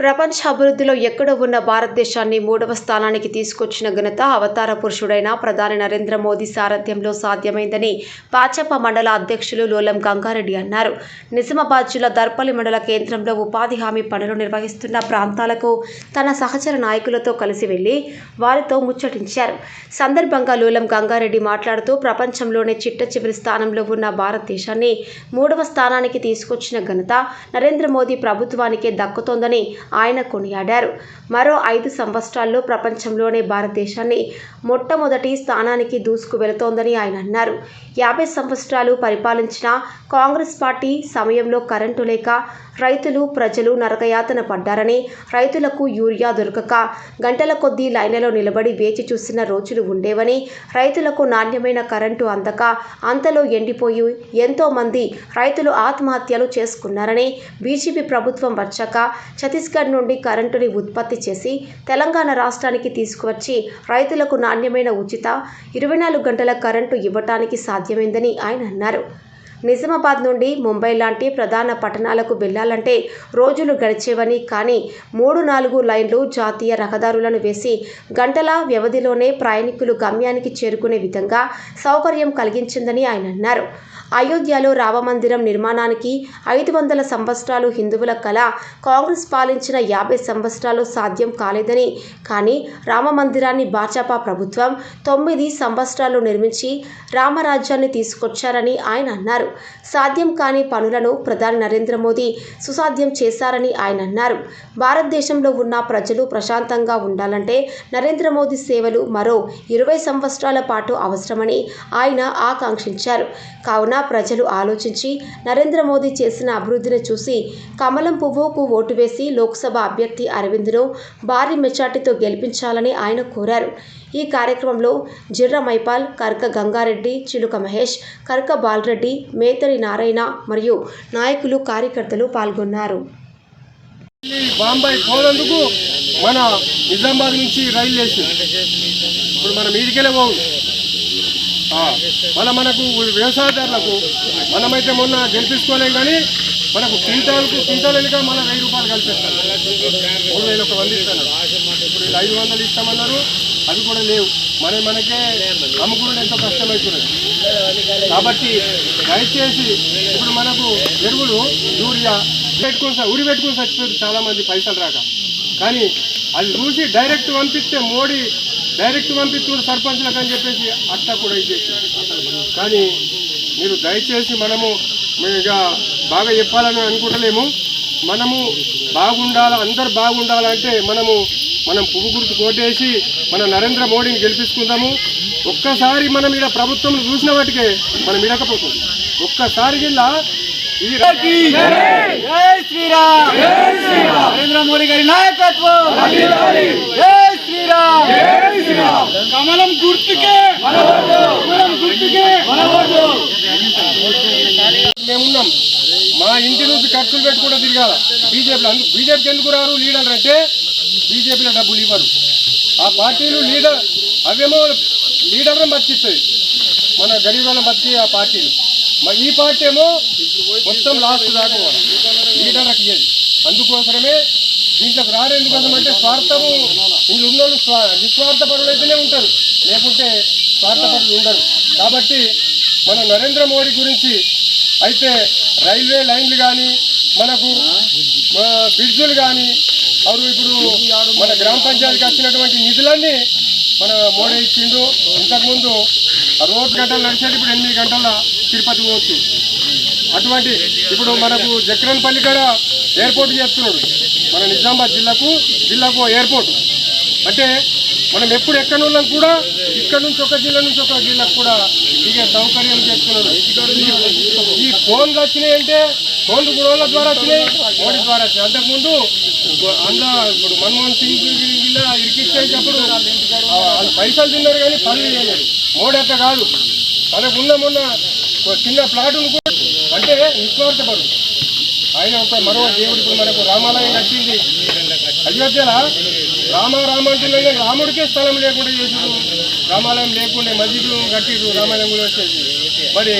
ప్రపంచ అభివృద్ధిలో ఎక్కడో ఉన్న భారతదేశాన్ని మూడవ స్థానానికి తీసుకొచ్చిన ఘనత అవతార పురుషుడైన ప్రధాని నరేంద్ర మోదీ సారథ్యంలో సాధ్యమైందని భాజపా మండల అధ్యక్షులు లోలం గంగారెడ్డి అన్నారు. నిజామాబాద్ జిల్లా దర్పల్లి మండల కేంద్రంలో ఉపాధి హామీ పనులు నిర్వహిస్తున్న ప్రాంతాలకు తన సహచర నాయకులతో కలిసి వెళ్ళి వారితో ముచ్చటించారు. సందర్భంగా లోలం గంగారెడ్డి మాట్లాడుతూ ప్రపంచంలోనే చిట్ట చివరి స్థానంలో ఉన్న భారతదేశాన్ని మూడవ స్థానానికి తీసుకొచ్చిన ఘనత నరేంద్ర మోదీ ప్రభుత్వానికే దక్కుతోందని ఆయన కొనియాడారు. మరో ఐదు సంవత్సరాల్లో ప్రపంచంలోనే భారతదేశాన్ని మొట్టమొదటి స్థానానికి దూసుకు వెళుతోందని ఆయన అన్నారు. యాభై సంవత్సరాలు పరిపాలించిన కాంగ్రెస్ పార్టీ సమయంలో కరెంటు లేక రైతులు ప్రజలు నరకయాతన పడ్డారని రైతులకు యూరియా దొరకక గంటల కొద్దీ లైన్లలో నిలబడి వేచి చూసిన రోజులు ఉండేవని రైతులకు నాణ్యమైన కరెంటు అందక అంతలో ఎండిపోయి ఎంతోమంది రైతులు ఆత్మహత్యలు చేసుకున్నారని బీజేపీ ప్రభుత్వం వచ్చాక ఛత్తీస్గఢ్ నుండి కరెంటుని ఉత్పత్తి చేసి తెలంగాణ రాష్ట్రానికి తీసుకువచ్చి రైతులకు నాణ్యమైన ఉచిత ఇరవై నాలుగు గంటల కరెంటు ఇవ్వటానికి సాధ్యమైందని ఆయన అన్నారు. నిజామాబాద్ నుండి ముంబై లాంటి ప్రధాన పట్టణాలకు వెళ్ళాలంటే రోజులు గడిచేవని కానీ మూడు నాలుగు లైన్లు జాతీయ రహదారులను వేసి గంటల వ్యవధిలోనే ప్రయాణికులు గమ్యానికి చేరుకునే విధంగా సౌకర్యం కలిగించిందని ఆయన అన్నారు. అయోధ్యలో రామమందిరం నిర్మాణానికి ఐదు వందల సంవత్సరాలు హిందువుల కళ కాంగ్రెస్ పాలించిన యాభై సంవత్సరాలు సాధ్యం కాలేదని కానీ రామ మందిరాన్ని భాజపా ప్రభుత్వం తొమ్మిది సంవత్సరాలు నిర్మించి రామరాజ్యాన్ని తీసుకొచ్చారని ఆయన అన్నారు. సాధ్యం కాని పనులను ప్రధాని నరేంద్ర మోదీ సుసాధ్యం చేశారని ఆయన అన్నారు. భారతదేశంలో ఉన్న ప్రజలు ప్రశాంతంగా ఉండాలంటే నరేంద్ర మోదీ సేవలు మరో ఇరవై సంవత్సరాల పాటు అవసరమని ఆయన ఆకాంక్షించారు. కావున ప్రజలు ఆలోచించి నరేంద్ర మోదీ చేసిన అభివృద్ధిని చూసి కమలం పువ్వుకు ఓటు వేసి లోక్సభ అభ్యర్థి అరవింద్ను భారీ మెజార్టీతో గెలిపించాలని ఆయన కోరారు. ఈ కార్యక్రమంలో జిర్ర మైపాల్ కర్క గంగారెడ్డి చిలుక మహేష్ కర్క బాలరెడ్డి మేతరి నారాయణ మరియు నాయకులు కార్యకర్తలు పాల్గొన్నారు. బాంబాయి బాంబే పోనందుకు మన నిజామాబాద్ నుంచి రైలు వేసింది ఇప్పుడు మనం మీదికెళ్ళే పోవు. ఆ, మళ్ళీ మనకు వ్యవసాయదారులకు మనమైతే మొన్న గెలిపించుకోలేం కానీ మనకు క్వింటాల్కు క్వింటాల్ వెనుక మన వెయ్యి రూపాయలు కల్పిస్తారు. మూడు వేలు ఒక వంద ఇస్తాను. ఇప్పుడు ఐదు వందలు ఇస్తామన్నారు. అవి కూడా లేవు. మన మనకే అమ్ముకునే ఎంతో కష్టమవుతున్నది కాబట్టి దయచేసి ఇప్పుడు మనకు ఎరువులు యూరియా పెట్టుకుని ఉరి పెట్టుకుని చచ్చిపోయారు చాలామంది పైసలు రాక. కానీ అది చూసి డైరెక్ట్ పంపిస్తే మోడీ డైరెక్ట్ పంపిస్తున్నారు సర్పంచ్లకు అని చెప్పేసి అట్లా కూడా ఇచ్చేసి కానీ మీరు దయచేసి మనము ఇక బాగా చెప్పాలని అనుకుంటలేము. మనము బాగుండాలి అందరు బాగుండాలంటే మనము మనం పువ్వు గుర్తు కోటేసి మన నరేంద్ర మోడీని గెలిపించుకుందాము. ఒక్కసారి మనం ఇక్కడ ప్రభుత్వం చూసిన వాటికే మనం ఇడకపోతుంది ఒక్కసారి గిల్ల ఈ రా- జై శ్రీరామ్ నరేంద్ర మోడీ గారి నాయకత్వం. కమలం గుర్తుకే కమలం గుర్తుకే మేమున్నాం మా నుంచి ఖర్చులు పెట్టి తిరగాల. బీజేపీలో బీజేపీకి ఎందుకు రారు లీడర్ అంటే బీజేపీలో డబ్బులు ఇవ్వరు. ఆ పార్టీలు లీడర్ అవేమో లీడర్ని బతికిస్తుంది మన గరీబులను బతికి ఆ పార్టీలు. మరి ఈ పార్టీ ఏమో మొత్తం లాస్ట్ దాకా పోవాలి. లీడర్లకు ఇయ్యదు. అందుకోసమే దీంట్లోకి రారు ఎందుకోసం అంటే స్వార్థము ఇందులో ఉన్నోళ్ళు స్వా నిస్వార్థ పరులు అయితేనే ఉంటారు. లేకుంటే స్వార్థపరులు ఉండరు. కాబట్టి మన నరేంద్ర మోడీ గురించి అయితే రైల్వే లైన్లు కానీ మనకు బ్రిడ్జులు కానీ అవి ఇప్పుడు మన గ్రామ పంచాయతీకి వచ్చినటువంటి నిధులన్నీ మన మోడీ ఇచ్చిండు. ఇంతకుముందు రోజు గంటలు నడిచేది ఇప్పుడు ఎనిమిది గంటల తిరుపతి పోవచ్చు. అటువంటి ఇప్పుడు మనకు జక్రన్పల్లి కూడా ఎయిర్పోర్ట్ చేస్తున్నాడు. మన నిజామాబాద్ జిల్లాకు జిల్లాకు ఎయిర్పోర్ట్. అంటే మనం ఎప్పుడు ఎక్కడి వాళ్ళం కూడా ఇక్కడ నుంచి ఒక జిల్లా నుంచి ఒక జిల్లాకు కూడా దిగే సౌకర్యం చేస్తున్నాడు ఈ- ఈ ఫోన్లు వచ్చినాయి అంటే ఫోన్లు కూడా ద్వారా వచ్చినాయి మోడీ ద్వారా వచ్చినాయి. అంతకుముందు అందులో ఇప్పుడు మన్మోహన్ సింగ్ జిల్లా ఇరికిచ్చేటప్పుడు వాళ్ళు పైసలు తిన్నారు కానీ పనులు చేయలేదు. మోడీ అట్లా కాదు. మనకు ఉన్న మొన్న చిన్న ప్లాటును కూడా అంటే నిస్వార్థపడు ఆయన ఒక మరో దేవుడు ఇప్పుడు మనకు రామాలయం కట్టింది. అయోధ్యలో రామ రామ అంటున్నాం రాముడికే స్థలం లేకుండా చేసారు రామాలయం లేకుండా మసీదు కట్టిరు రామాలయం కూడా వచ్చేసి మరి